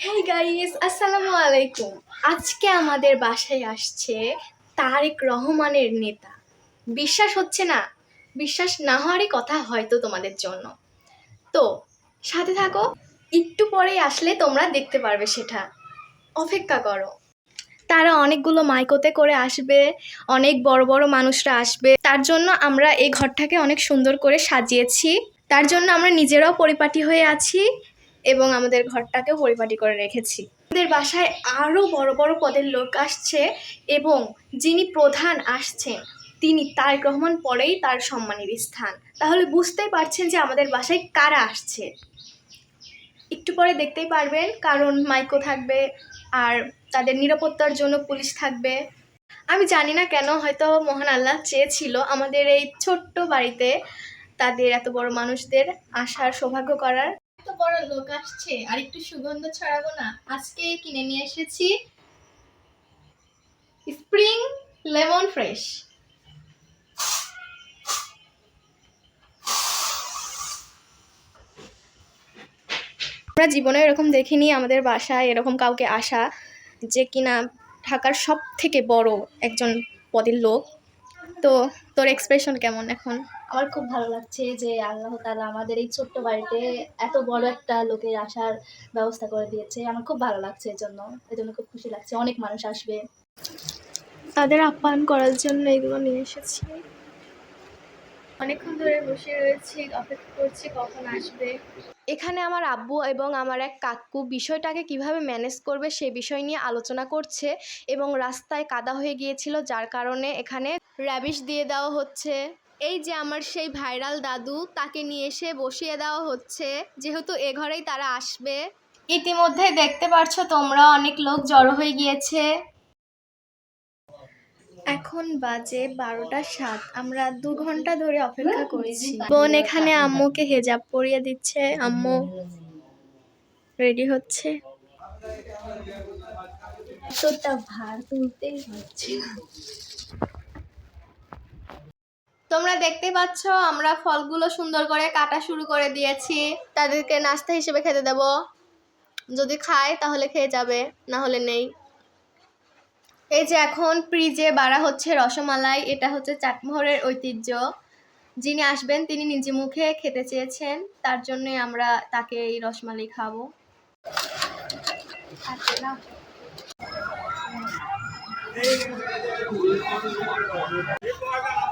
Hey guys আসসালামু আলাইকুম। আজকে আমাদের বাসায় আসছে তারেক রহমানের নেতা। বিশ্বাস হচ্ছে না? বিশ্বাস না হওয়ারই কথা হয়তো তোমাদের জন্য। তো, সাথে থাকো, একটু পরে আসলে তোমরা দেখতে পারবে সেটা। অপেক্ষা করো। তারা অনেকগুলো মাইকোতে করে আসবে, অনেক বড় বড় মানুষরা আসবে। তার জন্য আমরা এই ঘরটাকে অনেক সুন্দর করে সাজিয়েছি। তার জন্য আমরা নিজেরাও পরিপাটি হয়ে আছি। এবং আমাদের ঘরটাকেও পরিপাটি করে রেখেছি। আমাদের বাসায় আরও বড় বড় পদের লোক আসছে এবং যিনি প্রধান আসছেন, তিনি তারেক রহমান পরেই তার সম্মানের স্থান। তাহলে বুঝতেই পারছেন যে আমাদের বাসায় কারা আসছে। একটু পরে দেখতেই পারবেন, কারণ মাইকো থাকবে আর তাদের নিরাপত্তার জন্য পুলিশ থাকবে। আমি জানি না কেন, হয়তো মহান আল্লাহ চেয়েছিল আমাদের এই ছোট্ট বাড়িতে তাদের এত বড় মানুষদের আসার সৌভাগ্য করার। বড় লোক আসছে আর একটু সুগন্ধ ছড়াবো না। আজকে কিনে নিয়ে এসেছি স্প্রিং লেমন ফ্রেশ। আমরা জীবনে এরকম দেখিনি, আমাদের বাসায় এরকম কাউকে আসা যে কিনা ঢাকার সব থেকে বড় একজন পদের লোক। তো তোর এক্সপ্রেশন কেমন এখন? আমার খুব ভালো লাগছে যে আল্লাহ তালা আমাদের এই ছোট্ট বাড়িতে এত বড় একটা লোকের আসার ব্যবস্থা করে দিয়েছে। আমার খুব ভালো লাগছে এর জন্য। এই জন্য খুব খুশি লাগছে। অনেক মানুষ আসবে। তাদের আপ্যায়ন করার জন্য এগুলো নিয়ে এসেছি। অনেকক্ষণ ধরে বসে রয়েছি অপেক্ষা করছি কখন আসবে। এখানে আমার আব্বু এবং আমার এক কাকু বিষয়টাকে কীভাবে ম্যানেজ করবে সে বিষয় নিয়ে আলোচনা করছে এবং রাস্তায় কাদা হয়ে গিয়েছিল যার কারণে এখানে র্যাবিশ দিয়ে দেওয়া হচ্ছে। এই যে আমার সেই ভাইরাল দাদু, তাকে নিয়ে এসে বসিয়ে দেওয়া হচ্ছে। যেহেতু এ ঘরেই তারা আসবে। ইতিমধ্যে দেখতে পারছ তোমরা অনেক লোক জড়ো হয়ে গিয়েছে। এখন বাজে বারোটা সাত। আমরা দু ঘণ্টা ধরে অপেক্ষা করেছি। বোন এখানে আম্মুকে হেজাব পরিয়ে দিচ্ছে। আম্মু রেডি হচ্ছে। এতটা ভার তুলতেই হচ্ছে তোমরা দেখতে পাচ্ছ আমরা ফলগুলো সুন্দর করে কাটা শুরু করে দিয়েছি তাদেরকে নাস্তা হিসেবে খেতে দেব যদি খায় তাহলে খেয়ে যাবে না হলে নেই এই যে এখন ফ্রিজে বাড়া হচ্ছে রসমালাই এটা হচ্ছে চাটমোহরের ঐতিহ্য যিনি আসবেন তিনি নিজে মুখে খেতে চেয়েছেন তার জন্যই আমরা তাকে এই রসমালাই খাব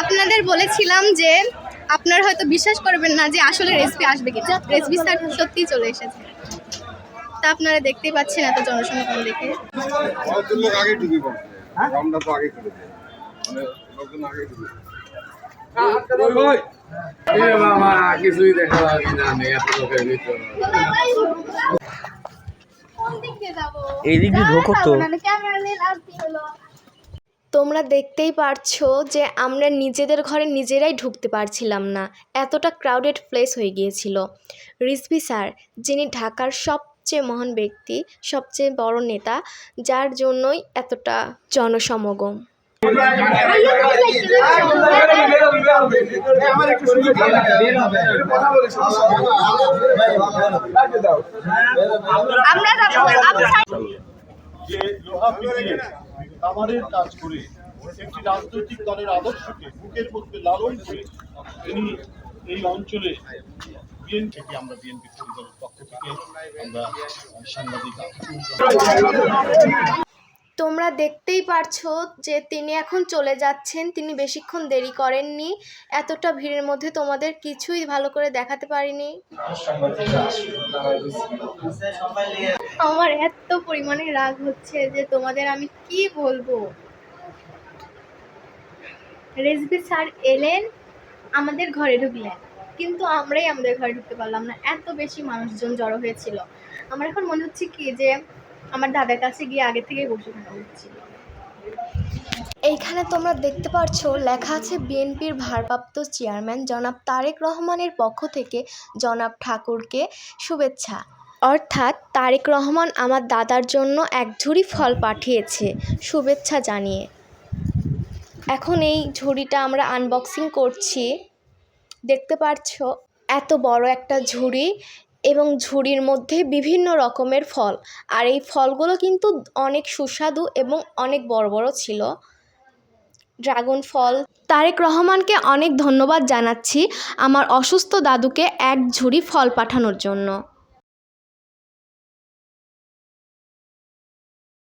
আপনাদের বলেছিলাম যে আপনারা হয়তো বিশ্বাস করবেন না যে আসলে রেসিপি আসবে কি। রেসিপি স্যার সত্যিই চলে এসেছে। তা আপনারা দেখতেই পাচ্ছেন এত জনসমাগম দেখে। আমাদের লোক আগে ঢুকে পড়ছে। আমরা তো আগে করে দেয় মানে লোকজন আগে ঢুকে কিছুই দেখা যাবে না এত লোকের ভিতরে। এইদিক দিয়ে ঢোকো তো। তোমরা দেখতেই পারছ যে আমরা নিজেদের ঘরে নিজেরাই ঢুকতে পারছিলাম না। এতটা ক্রাউডেড প্লেস হয়ে গিয়েছিল। রিজভি স্যার, যিনি ঢাকার সবচেয়ে মহান ব্যক্তি, সবচেয়ে বড় নেতা, যার জন্যই এতটা জনসমাগম। যে লোহা পিটিয়ে কামারের কাজ করে একটি রাজনৈতিক দলের আদর্শকে বুকের মধ্যে লালন করে তিনি এই অঞ্চলে বিএনপি থেকে আমরা বিএনপি পরিবারের পক্ষ থেকে আমরা সাংবাদিক তোমরা দেখতেই পারছ যে তিনি এখন চলে যাচ্ছেন। তিনি বেশিক্ষণ দেরি করেননি। এতটা ভিড়ের মধ্যে তোমাদের কিছুই ভালো করে দেখাতে পারিনি। আমার এত পরিমাণে রাগ হচ্ছে যে তোমাদের আমি কি বলব? রেজবি স্যার এলেন, আমাদের ঘরে ঢুকলেন। কিন্তু আমরাই আমাদের ঘরে ঢুকতে পারলাম না। এত বেশি মানুষজন জড়ো হয়েছিল। আমার এখন মনে হচ্ছে কি যে আমার দাদার কাছে গিয়ে আগে থেকে বসে থাকা উচিত। এইখানে তোমরা দেখতে পারছ, লেখা আছে বিএনপির ভারপ্রাপ্ত চেয়ারম্যান জনাব তারেক রহমানের পক্ষ থেকে জনাব ঠাকুরকে শুভেচ্ছা। অর্থাৎ তারেক রহমান আমার দাদার জন্য এক ঝুড়ি ফল পাঠিয়েছে, শুভেচ্ছা জানিয়ে। এখন এই ঝুড়িটা আমরা আনবক্সিং করছি। দেখতে পারছ, এত বড় একটা ঝুড়ি এবং ঝুড়ির মধ্যে বিভিন্ন রকমের ফল। আর এই ফলগুলো কিন্তু অনেক সুস্বাদু এবং অনেক বড় বড় ছিল। ড্রাগন ফল। তারেক রহমানকে অনেক ধন্যবাদ জানাচ্ছি আমার অসুস্থ দাদুকে এক ঝুড়ি ফল পাঠানোর জন্য।